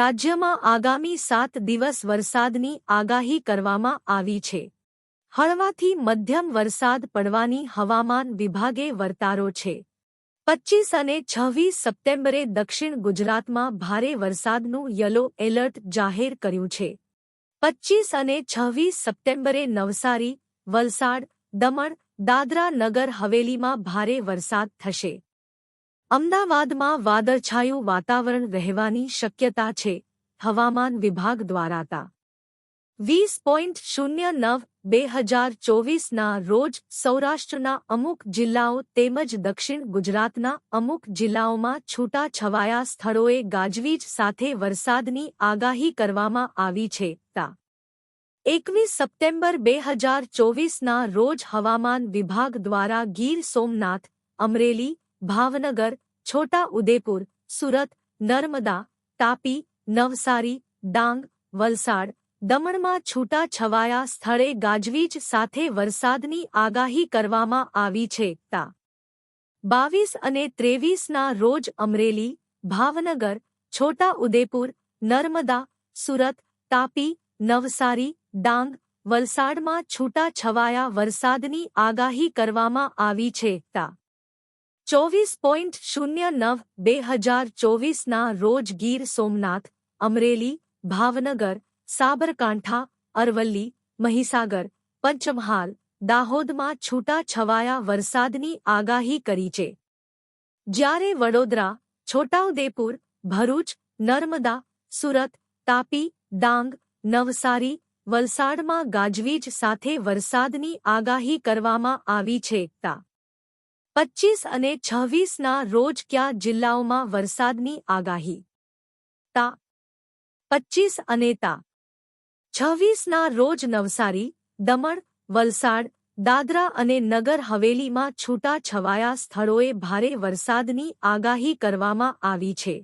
રાજ્યમાં આગામી સાત દિવસ વરસાદની આગાહી કરવામાં આવી છે. હળવાથી મધ્યમ વરસાદ પડવાની હવામાન વિભાગે વર્તારો છે. પચ્ચીસ અને છવ્વીસ સપ્ટેમ્બરે દક્ષિણ ગુજરાતમાં ભારે વરસાદનું યલો એલર્ટ જાહેર કર્યું છે. પચ્ચીસ અને છવ્વીસ સપ્ટેમ્બરે નવસારી, વલસાડ, દમણ, દાદરા નગર હવેલીમાં ભારે વરસાદ થશે. અમદાવાદમાં વાદળછાયું વાતાવરણ રહેવાની શક્યતા છે, હવામાન વિભાગ દ્વારા તા. વીસ પોઈન્ટ શૂન્ય નવ, બે હજાર ચોવીસના રોજ સૌરાષ્ટ્રના અમુક જિલ્લાઓ તેમજ દક્ષિણ ગુજરાતના અમુક જિલ્લાઓમાં છૂટાછવાયા સ્થળોએ ગાજવીજ સાથે વરસાદની આગાહી કરવામાં આવી છે, તા. એકવીસ સપ્ટેમ્બર બે હજાર ચોવીસના રોજ હવામાન વિભાગ દ્વારા ગીર સોમનાથ, અમરેલી ભાવનગર, છોટા ઉદેપુર, સુરત, નર્મદા, તાપી, નવસારી, ડાંગ, વલસાડ, દમણમાં છૂટા છવાયા સ્થળે ગાજવીજ સાથે વરસાદની આગાહી કરવામાં આવી છે. તા. બાવીસ અને ત્રેવીસના રોજ અમરેલી, ભાવનગર, છોટા ઉદેપુર, નર્મદા, સુરત, તાપી, નવસારી, ડાંગ, વલસાડમાં છૂટા છવાયા વરસાદની આગાહી કરવામાં આવી છે. તા. ચોવીસ પોઈન્ટ શૂન્ય નવ બે હજાર ચોવીસના રોજ ગીર સોમનાથ, અમરેલી, ભાવનગર, સાબરકાંઠા, અરવલ્લી, મહીસાગર, પંચમહાલ, દાહોદમાં છૂટા છવાયા વરસાદની આગાહી કરી છે. જ્યારે વડોદરા, છોટાઉદેપુર, ભરૂચ, નર્મદા, સુરત, તાપી, ડાંગ, નવસારી, વલસાડમાં ગાજવીજ સાથે વરસાદની આગાહી કરવામાં આવી છે. તા પચ્ચીસ અને છવ્વીસના રોજ કયા જિલ્લાઓમાં વરસાદની આગાહી? તા. પચ્ચીસ અને તા. છવ્વીસના રોજ નવસારી, દમણ, વલસાડ, દાદરા અને નગર હવેલીમાં છૂટાછવાયા સ્થળોએ ભારે વરસાદની આગાહી કરવામાં આવી છે.